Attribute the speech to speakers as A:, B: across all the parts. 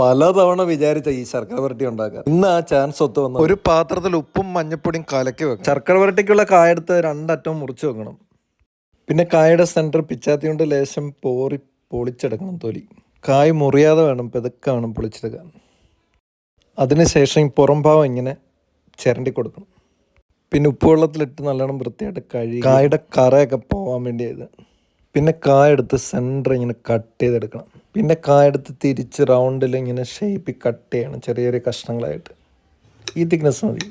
A: പലതവണ വിചാരിച്ച ഈ ശർക്കര വരട്ടി ഉണ്ടാക്കാൻ. ഇന്ന് ആ ചാൻസ് ഒത്തു വന്നു. ഒരു പാത്രത്തിൽ ഉപ്പും മഞ്ഞപ്പൊടിയും കലക്കി വെക്കും ശർക്കര വരട്ടിക്കുള്ള കായെടുത്ത് രണ്ടറ്റം മുറിച്ച് വെക്കണം. പിന്നെ കായയുടെ സെന്റർ പിച്ചാത്തി കൊണ്ട് ലേശം പോറി പൊളിച്ചെടുക്കണം തൊലി. കായ് മുറിയാതെ വേണം പെതുക്കെ വേണം പൊളിച്ചെടുക്കാൻ. അതിനുശേഷം ഈ പുറം ഭാവം ഇങ്ങനെ ചിരണ്ടി കൊടുക്കണം. പിന്നെ ഉപ്പുവെള്ളത്തിലിട്ട് നല്ലോണം വൃത്തിയായിട്ട് കഴുകി കായയുടെ കറയൊക്കെ പോകാൻ വേണ്ടിയത് പിന്നെ കായ എടുത്ത് സെന്റർ ഇങ്ങനെ കട്ട് ചെയ്തെടുക്കണം. പിന്നെ കായെടുത്ത് തിരിച്ച് റൗണ്ടിൽ ഇങ്ങനെ ഷേപ്പ് കട്ട് ചെയ്യണം. ചെറിയ ചെറിയ കഷ്ണങ്ങളായിട്ട്. ഈ തിക്നെസ് മതി.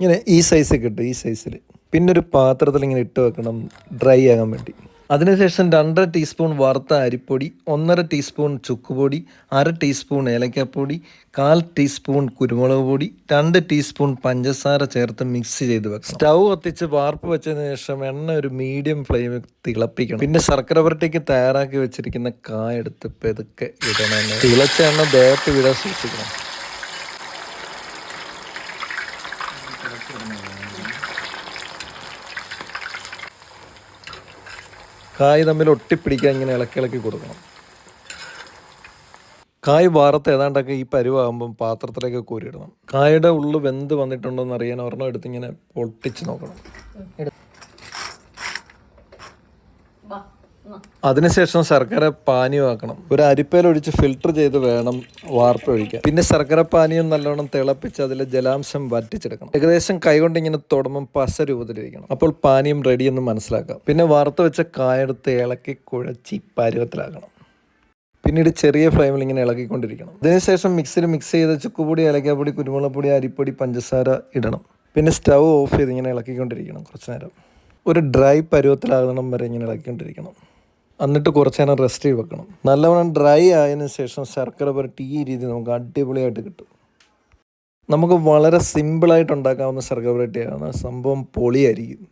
A: ഇങ്ങനെ ഈ സൈസ് കിട്ടും ഈ സൈസിൽ പിന്നെ ഒരു പാത്രത്തിൽ ഇങ്ങനെ ഇട്ട് വെക്കണം ഡ്രൈ ആകാൻ വേണ്ടി. അതിനുശേഷം രണ്ടര ടീസ്പൂൺ വറുത്ത അരിപ്പൊടി ഒന്നര ടീസ്പൂൺ ചുക്കുപൊടി അര ടീസ്പൂൺ ഏലക്കാപ്പൊടി കാൽ ടീസ്പൂൺ കുരുമുളക് പൊടി രണ്ട് ടീസ്പൂൺ പഞ്ചസാര ചേർത്ത് മിക്സ് ചെയ്ത് വെക്കണം. സ്റ്റൗ കത്തിച്ച് വാർപ്പ് വെച്ചതിന് ശേഷം എണ്ണ ഒരു മീഡിയം ഫ്ലെയിമിൽ തിളപ്പിക്കണം. പിന്നെ ശർക്കര പുരട്ടിക്ക് തയ്യാറാക്കി വെച്ചിരിക്കുന്ന കായ എടുത്ത് പെതുക്കെ ഇടണം. തിളച്ച എണ്ണ ദേഹത്ത് വിടാൻ സൂക്ഷിക്കണം. കായ് തമ്മിൽ ഒട്ടിപ്പിടിക്കാൻ ഇങ്ങനെ ഇളക്കി ഇളക്കി കൊടുക്കണം. കായ് വാർത്ത് ഏതാണ്ടൊക്കെ ഈ പരുവാകുമ്പം പാത്രത്തിലേക്ക് കോരിയിടണം. കായയുടെ ഉള്ളു വെന്ത് വന്നിട്ടുണ്ടോ എന്ന് അറിയാൻ ഒരെണ്ണം എടുത്ത് ഇങ്ങനെ പൊട്ടിച്ച് നോക്കണം. അതിനുശേഷം ശർക്കര പാനീയമാക്കണം ഒരു അരിപ്പേൽ ഒഴിച്ച് ഫിൽട്ടർ ചെയ്ത് വേണം വാർപ്പ് ഒഴിക്കാൻ. പിന്നെ ശർക്കര പാനീയം നല്ലോണം തിളപ്പിച്ച് അതിലെ ജലാംശം വറ്റിച്ചെടുക്കണം. ഏകദേശം കൈകൊണ്ട് ഇങ്ങനെ തൊടുമ്പം പശ രൂപത്തിലിരിക്കണം. അപ്പോൾ പാനീയം റെഡി എന്ന് മനസ്സിലാക്കാം. പിന്നെ വറുത്ത് വെച്ച കായെടുത്ത് ഇളക്കി കുഴച്ചി പരുവത്തിലാക്കണം. പിന്നീട് ചെറിയ ഫ്ലെയിമിൽ ഇങ്ങനെ ഇളക്കിക്കൊണ്ടിരിക്കണം അതിനുശേഷം മിക്സിയിൽ മിക്സ് ചെയ്ത ചുക്കുപൊടി ഏലക്കാപ്പൊടി കുരുമുളക് പൊടി അരിപ്പൊടി പഞ്ചസാര ഇടണം. പിന്നെ സ്റ്റവ് ഓഫ് ചെയ്ത് ഇങ്ങനെ ഇളക്കിക്കൊണ്ടിരിക്കണം കുറച്ച് നേരം. ഒരു ഡ്രൈ പരുവത്തിലാകണം വരെ ഇങ്ങനെ ഇളക്കിക്കൊണ്ടിരിക്കണം. എന്നിട്ട് കുറച്ച് നേരം റെസ്റ്റ് ചെയ്ത് വെക്കണം. നല്ലവണ്ണം ഡ്രൈ ആയതിനു ശേഷം ശർക്കര പുരട്ടി ഈ രീതി നമുക്ക് അടിപൊളിയായിട്ട് കിട്ടും. നമുക്ക് വളരെ സിമ്പിളായിട്ട് ഉണ്ടാക്കാവുന്ന ശർക്കര പുരട്ടിയാണ്. സംഭവം പൊളിയായിരിക്കും.